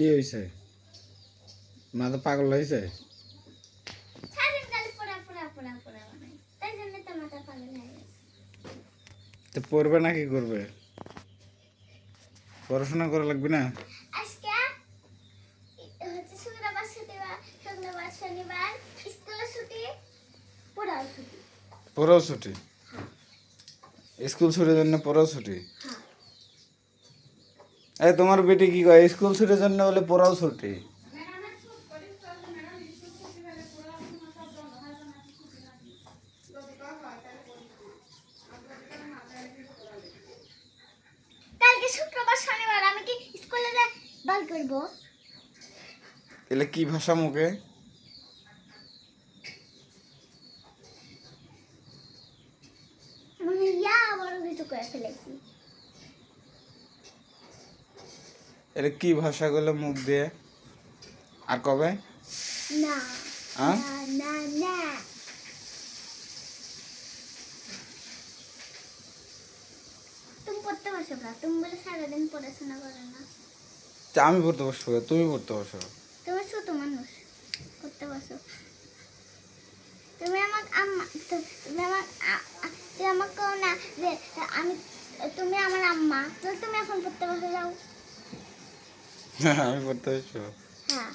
কি হয়েছে মাথা পাগল হয়েছে জন্য তো পাগল হয়ে গেছে। তো পড়বে না কি করবে? পড়াশোনা করা লাগবে না? পড়াও ছুটি। স্কুল ছুটির জন্য পড়াও ছুটি? এই তোমার বেটি কি কয়? স্কুল ছুটির জন্য বলে পড়াও ছুটি। আমি কি বল করব? এলে কি ভাষা মুখে? মানে ইয়া বড় কিছু করে ফেলেছি। এলে কি ভাষা গুলো মুখ দিয়ে? আর কবে? না? না না তুমি পড়তে বসো না। তুমি বলে সারাদিন পড়াশোনা করো না। আমি পড়তে বসবো তুমি পড়তে বসো। তুমি ছোট মানুষ। পড়তে বসো। তুমি তু- তুমি আমাকে না যে আমি তুমি আমার আম্মা। তুমি এখন পড়তে বসে যাও। আমি পড়তে বসবো হ্যাঁ।